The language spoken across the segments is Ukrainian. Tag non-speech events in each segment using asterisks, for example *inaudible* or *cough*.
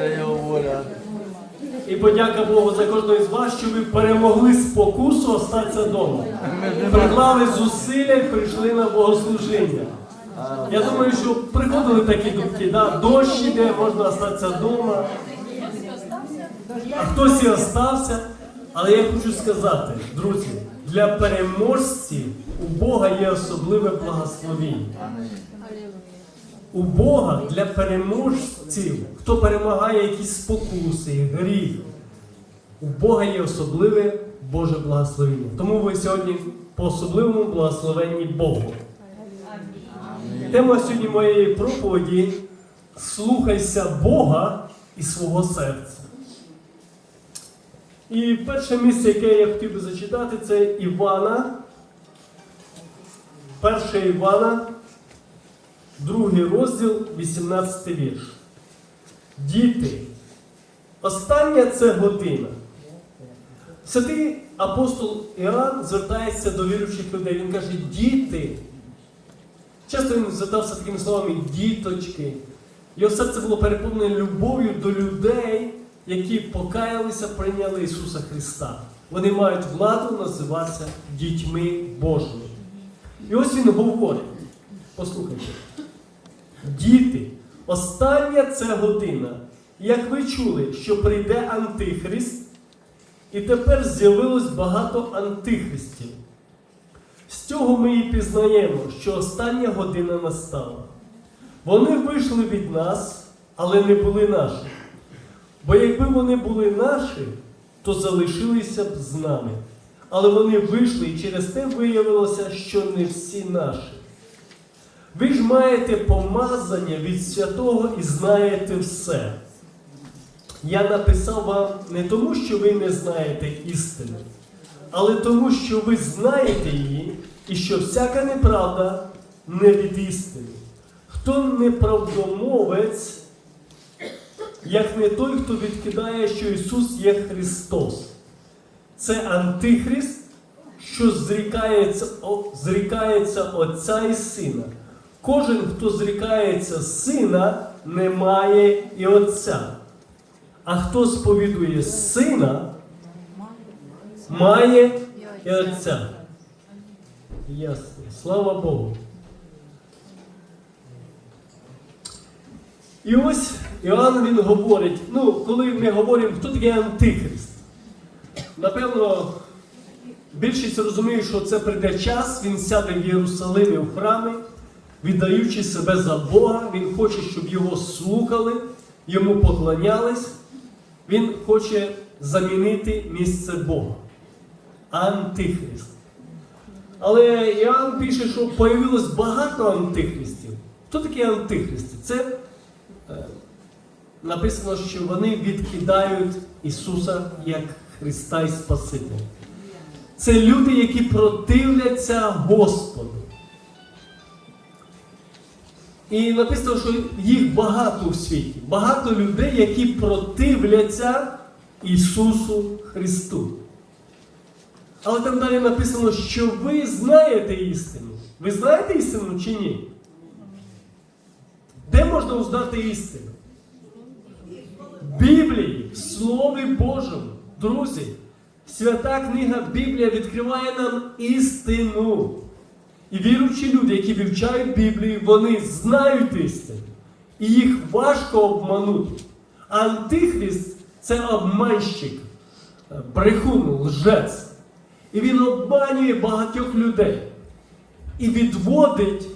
Це його. І подяка Богу за кожного з вас, що ви перемогли спокусу остатися вдома. Приклали зусилля і прийшли на богослужіння. Я думаю, що приходили такі думки, да? дощ іде, можна остатися вдома. А хтось і остався. Але я хочу сказати, друзі, для переможців у Бога є особливе благословіння. У Бога для переможців, хто перемагає якісь спокуси, гріх, у Бога є особливе Боже благословення. Тому ви сьогодні по особливому благословенні Богу. Тема сьогодні моєї проповіді слухайся Бога і свого серця. І перше місце, яке я хотів би зачитати, це Івана. Перше Івана, другий розділ, 18 вірш. Діти, остання це година. Святий апостол Іоанн звертається до віруючих людей. Він каже, діти. Часто він звертався такими словами діточки. Його серце було переповнене любов'ю до людей, які покаялися, прийняли Ісуса Христа. Вони мають владу називатися дітьми Божими. І ось він говорить: послухайте, діти, остання це година. Як ви чули, що прийде Антихрист, і тепер з'явилось багато антихристів. З цього ми і пізнаємо, що остання година настала. Вони вийшли від нас, але не були наші. Бо якби вони були наші, то залишилися б з нами. Але вони вийшли і через те виявилося, що не всі наші. Ви ж маєте помазання від святого і знаєте все. Я написав вам не тому, що ви не знаєте істини, але тому, що ви знаєте її, і що всяка неправда не від істини. Хто неправдомовець, як не той, хто відкидає, що Ісус є Христос. Це Антихрист, що зрікається, зрікається Отця і Сина. Кожен, хто зрікається Сина, не має і Отця. А хто сповідує Сина, має і Отця. Ясно. Слава Богу. І ось Іоанн він говорить, ну, коли ми говоримо, хто такий Антихрист. Напевно, більшість розуміє, що це прийде час, він сяде в Єрусалимі в храмі, віддаючи себе за Бога, він хоче, щоб його слухали, йому поклонялись. Він хоче замінити місце Бога. Антихрист. Але Іоанн пише, що появилось багато антихристів. Хто такі антихристи? Це е, написано, що вони відкидають Ісуса як Христа і Спасителя. Це люди, які противляться Господу. І написано, що їх багато у світі. Багато людей, які противляться Ісусу Христу. Але там далі написано, що ви знаєте істину. Ви знаєте істину чи ні? Де можна узнати істину? В Біблії, в Слові Божому. Друзі, свята книга Біблія відкриває нам істину. І віруючі люди, які вивчають Біблію, вони знають істину. І їх важко обманути. Антихрист це обманщик, брехун, лжець. І він обманює багатьох людей і відводить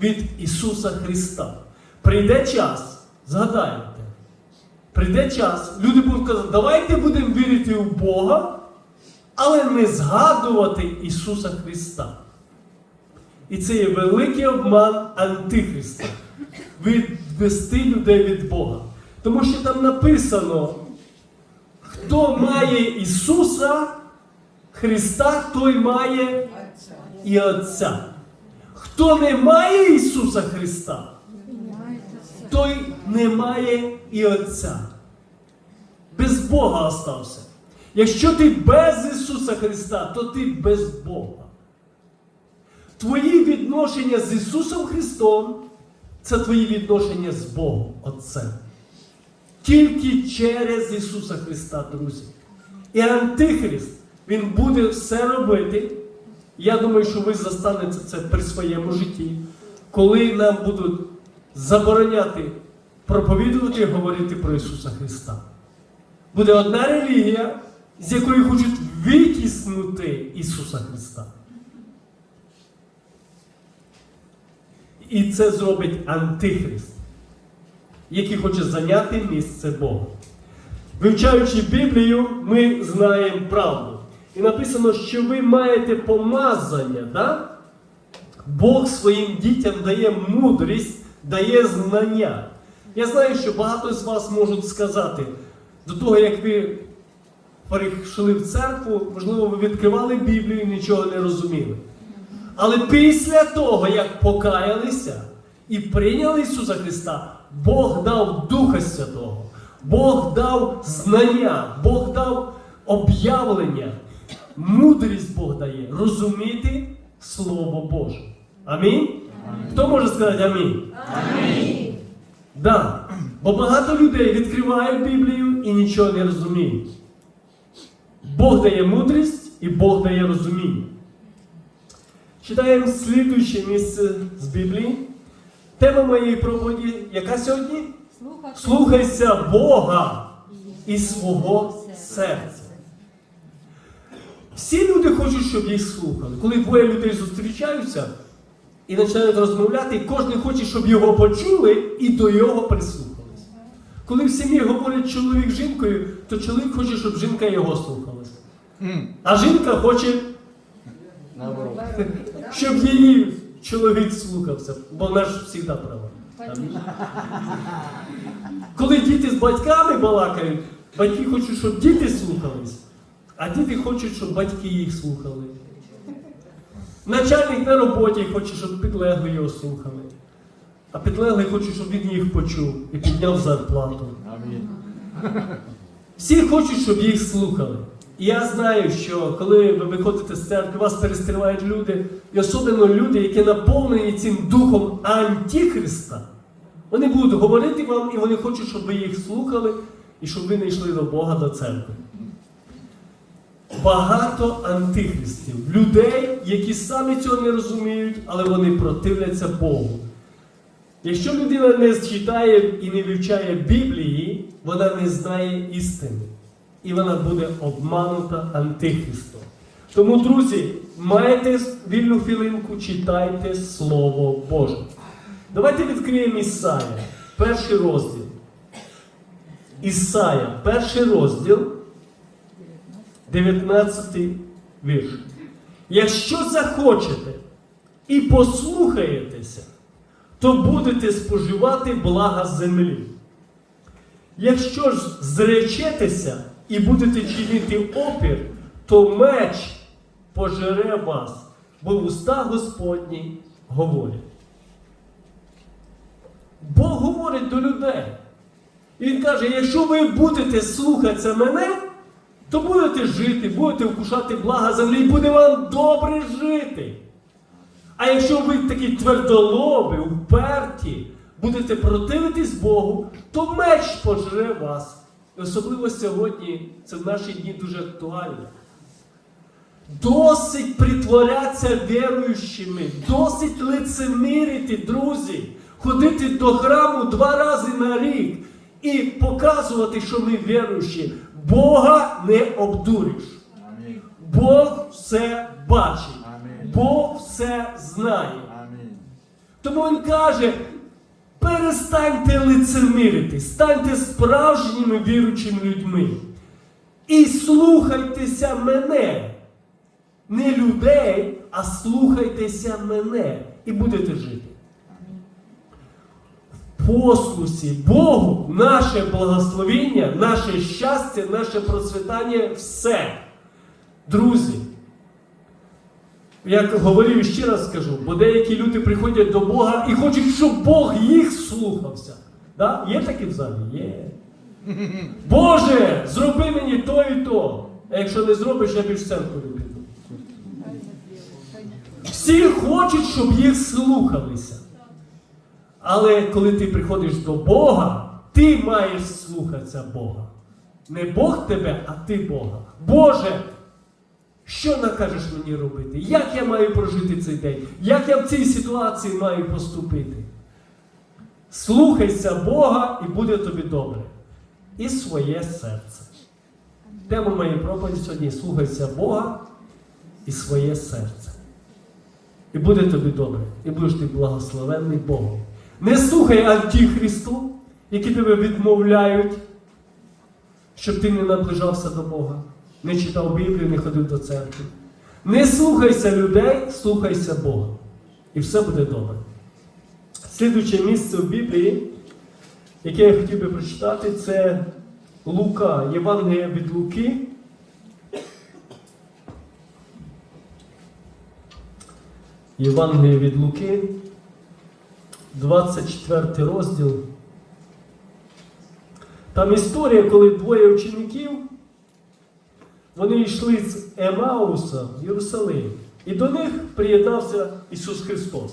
від Ісуса Христа. Прийде час, згадайте, прийде час, люди будуть казати, давайте будемо вірити в Бога, але не згадувати Ісуса Христа. І це є великий обман Антихриста. Відвести людей від Бога. Тому що там написано, хто має Ісуса Христа, той має і Отця. Хто не має Ісуса Христа, той не має і Отця. Без Бога остався. Якщо ти без Ісуса Христа, то ти без Бога. Твої відношення з Ісусом Христом це твої відношення з Богом Отцем. тільки через Ісуса Христа, друзі. І Антихрист, він буде все робити. Я думаю, що ви застанете це при своєму житті, коли нам будуть забороняти проповідувати і говорити про Ісуса Христа. Буде одна релігія, з якої хочуть витіснути Ісуса Христа. І це зробить Антихрист, який хоче зайняти місце Бога. Вивчаючи Біблію, ми знаємо правду. І написано, що ви маєте помазання. Да? Бог своїм дітям дає мудрість, дає знання. Я знаю, що багато з вас можуть сказати, до того, як ви перейшли в церкву, можливо, ви відкривали Біблію і нічого не розуміли. Але після того, як покаялися і прийняли Ісуса Христа, Бог дав Духа Святого, Бог дав знання, Бог дав об'явлення, мудрість Бог дає розуміти Слово Боже. Амінь? Хто може сказати амінь? Амінь. Да. Бо багато людей відкривають Біблію і нічого не розуміють. Бог дає мудрість і Бог дає розуміння. Читаємо слідуюче місце з Біблії. Тема моєї проповіді, яка сьогодні? Слухати Слухайся Бога і свого серця. Всі люди хочуть, щоб їх слухали. Коли двоє людей зустрічаються і починають розмовляти, кожен хоче, щоб його почули і до його прислухались. Коли в сім'ї говорять чоловік з жінкою, то чоловік хоче, щоб жінка його слухалась. А жінка хоче. Щоб її чоловік слухався, бо вона ж завжди права. Коли діти з батьками балакають, батьки хочуть, щоб діти слухались, а діти хочуть, щоб батьки їх слухали. Начальник на роботі хоче, щоб підлеглі його слухали. А підлеглий хоче, щоб він їх почув і підняв зарплату. Амінь. Всі хочуть, щоб їх слухали. Я знаю, що коли ви виходите з церкви, вас перестрівають люди, і особливо люди, які наповнені цим духом Антихриста, вони будуть говорити вам, і вони хочуть, щоб ви їх слухали і щоб ви не йшли до Бога до церкви. Багато антихристів, людей, які самі цього не розуміють, але вони противляться Богу. Якщо людина не читає і не вивчає Біблії, вона не знає істини. І вона буде обманута антихристом. Тому, друзі, маєте вільну хвилинку, читайте Слово Боже. Давайте відкриємо Ісая, перший розділ. Ісая, перший розділ, 19 вірш. Якщо захочете і послухаєтеся, то будете споживати блага землі. Якщо ж зречетеся і будете чинити опір, то меч пожере вас, бо уста Господні говорять. Бог говорить до людей. І Він каже, якщо ви будете слухатися мене, то будете жити, будете вкушати блага землі, і буде вам добре жити. А якщо ви такі твердолоби, вперті, будете противитись Богу, то меч пожре вас. І особливо сьогодні це в наші дні дуже актуально. Досить притворятися віруючими, досить лицемірити, друзі, ходити до храму два рази на рік і показувати, що ми віруючі. Бога не обдуриш. Бог все бачить. Бог все знає. Тому він каже: перестаньте лицемірити, станьте справжніми віруючими людьми. І слухайтеся мене. Не людей, а слухайтеся мене і будете жити. В послусі Богу наше благословіння, наше щастя, наше процвітання все. Друзі, як говорив і ще раз скажу, бо деякі люди приходять до Бога і хочуть, щоб Бог їх слухався. Да? Є такі в залі? Є. *laughs* Боже, зроби мені то і то. А якщо не зробиш, я більш в церкву не піду. Всі хочуть, щоб їх слухалися. Але коли ти приходиш до Бога, Ти маєш слухатися Бога. Не Бог тебе, а ти Бога. Боже, що накажеш мені робити? Як я маю прожити цей день? Як я в цій ситуації маю поступити? Слухайся Бога і буде тобі добре. І своє серце. Тема моєї проповіді сьогодні слухайся Бога і своє серце. І буде тобі добре, і будеш ти благословенний Богом. Не слухай Антихристу, які тебе відмовляють, щоб ти не наближався до Бога, не читав Біблію, не ходив до церкви. Не слухайся людей, слухайся Бога. І все буде добре. Слідуюче місце в Біблії, яке я хотів би прочитати, це Лука, Євангелія від Луки. Євангеліє від Луки, 24 розділ. Там історія, коли двоє учеників, вони йшли з Емауса в Єрусалим. І до них приєднався Ісус Христос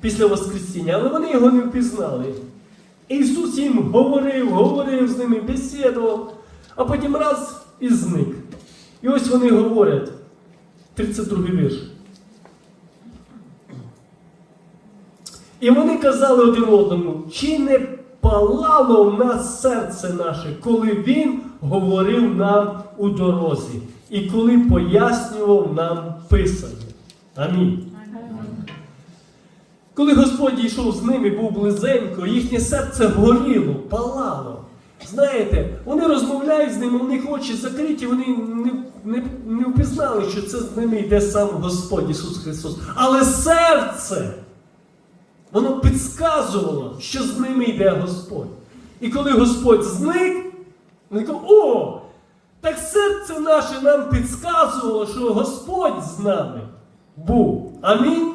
після Воскресіння, але вони його не впізнали. Ісус їм говорив, говорив з ними, бесідував, а потім раз і зник. І ось вони говорять, 32 вірш. І вони казали один одному, чи не палало в нас серце наше, коли Він говорив нам у дорозі, і коли пояснював нам Писання. Амінь. Коли Господь йшов з ними, був близенько, їхнє серце горіло, палало. Знаєте, вони розмовляють з ним, у них очі закриті, вони не, не, не впізнали, що це з ними йде сам Господь Ісус Христос. Але серце, воно підказувало, що з ними йде Господь. І коли Господь зник, вони кажуть, о, так серце наше нам підказувало, що Господь з нами був. Амінь.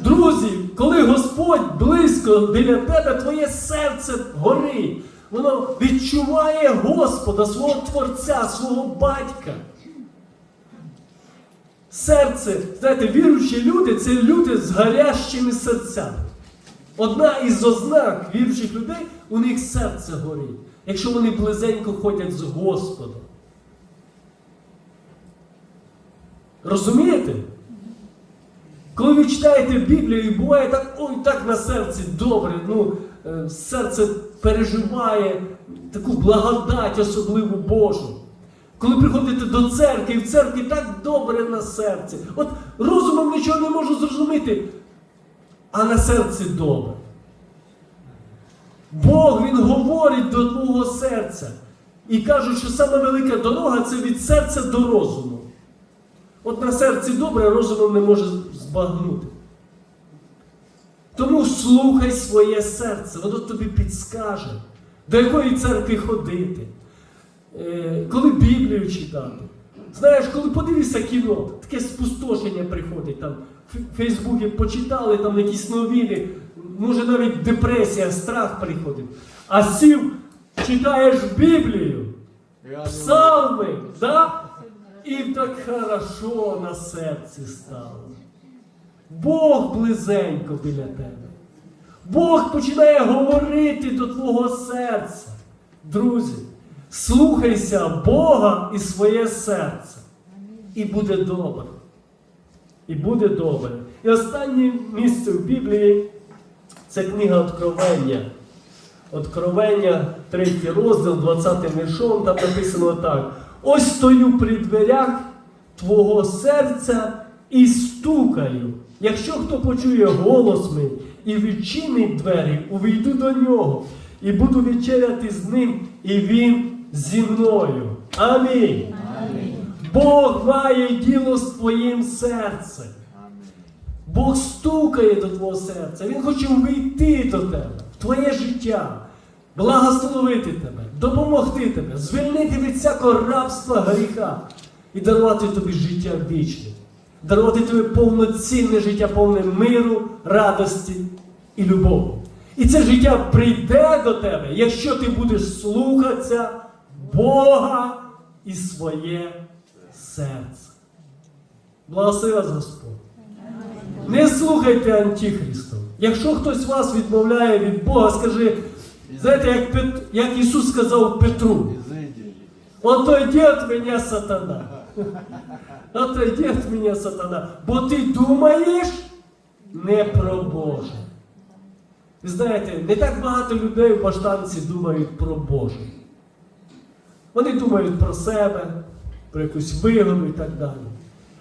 Друзі, коли Господь близько біля тебе, твоє серце горить. Воно відчуває Господа, свого Творця, свого батька. Серце, знаєте, віруючі люди це люди з гарящими серцями. Одна із ознак віруючих людей, у них серце горить, якщо вони близенько ходять з Господом. Розумієте? Коли ви читаєте Біблію, і буває так, ой, так на серці добре, ну, е, серце переживає таку благодать особливу Божу. Коли приходите до церкви, і в церкві так добре на серці. От розумом нічого не можу зрозуміти, а на серці добре. Бог Він говорить до твого серця. І кажуть, що саме велика дорога це від серця до розуму. От на серці добре, розумом не може збагнути. Тому слухай своє серце, воно тобі підскаже, до якої церкви ходити, е, коли Біблію читати. Знаєш, коли подивишся кіно, таке спустошення приходить, там в Фейсбуці почитали там якісь новини, може навіть депресія, страх приходить. А сів, читаєш Біблію, псалми, да? І так хорошо на серці стало. Бог близенько біля тебе. Бог починає говорити до твого серця. Друзі, слухайся Бога і своє серце. І буде добре. І буде добре. І останнє місце в Біблії це книга Откровення. Откровення, третій розділ, 20 віршом, там написано так. Ось стою при дверях твого серця і стукаю. Якщо хто почує голос мій і відчинить двері, увійду до нього і буду вечеряти з ним, і він зі мною. Амінь. Бог має діло з твоїм серцем. Бог стукає до твого серця. Він хоче увійти до тебе, в твоє життя, благословити тебе, допомогти тебе, звільнити від всякого рабства гріха і дарувати тобі життя вічне, дарувати тобі повноцінне життя, повне миру, радості і любові. І це життя прийде до тебе, якщо ти будеш слухатися Бога і своє серце. Благослови вас Господь. Не слухайте Антихристу. Якщо хтось вас відмовляє від Бога, скажи, Знаєте, як, Пет... як Ісус сказав Петру, отойди від мене сатана. *laughs* Отойди від мене сатана. Бо ти думаєш не про Боже. Ви знаєте, не так багато людей в баштанці думають про Боже. Вони думають про себе, про якусь вигоду і так далі.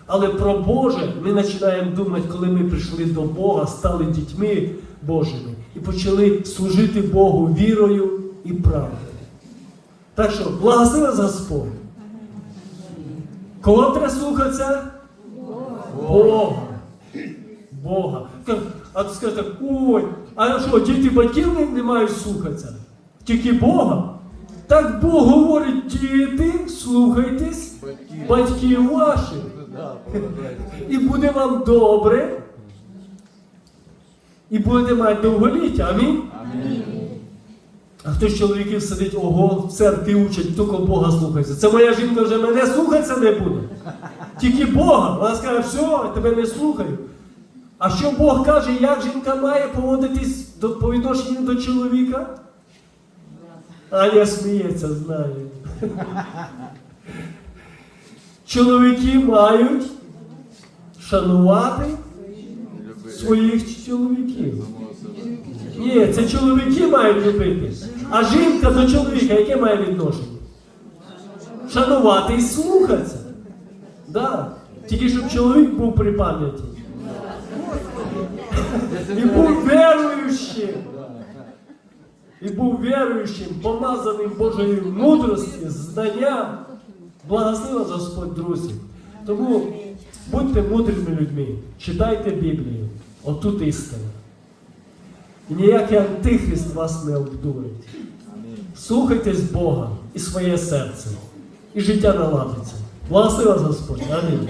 Але про Боже ми починаємо думати, коли ми прийшли до Бога, стали дітьми Божими і почали служити Богу вірою і правдою. Так що, благослови Господь. Кого треба слухатися? Бога. Бога. А ти скажете, ой, а що, діти батьків не мають слухатися? Тільки Бога. Так Бог говорить, діти, слухайтесь Батьки. ваших. І буде вам добре. І будете мати довголіття. Амінь. А хтось чоловіків сидить, ого, в церкві учать, тільки Бога слухається. Це моя жінка вже мене слухатися не буде. Тільки Бога. Вона скаже, все, я тебе не слухаю. А що Бог каже, як жінка має поводитись по відношенню до чоловіка? Аня сміється, знаю. Чоловіки мають шанувати своїх чоловіків. Ні, це чоловіки мають любити. А жінка до чоловіка, яке має відношення? Шанувати і слухатися. Да. Тільки щоб чоловік був при пам'яті. І був віруючим. І був віруючим, помазаним Божою мудрості, знанням. Благослови вас Господь, друзі. Тому будьте мудрими людьми, читайте Біблію. Отут істина. І ніякий антихрист вас не обдурить. Слухайтесь Бога і своє серце, і життя наладиться. Благослови вас Господь. Амінь.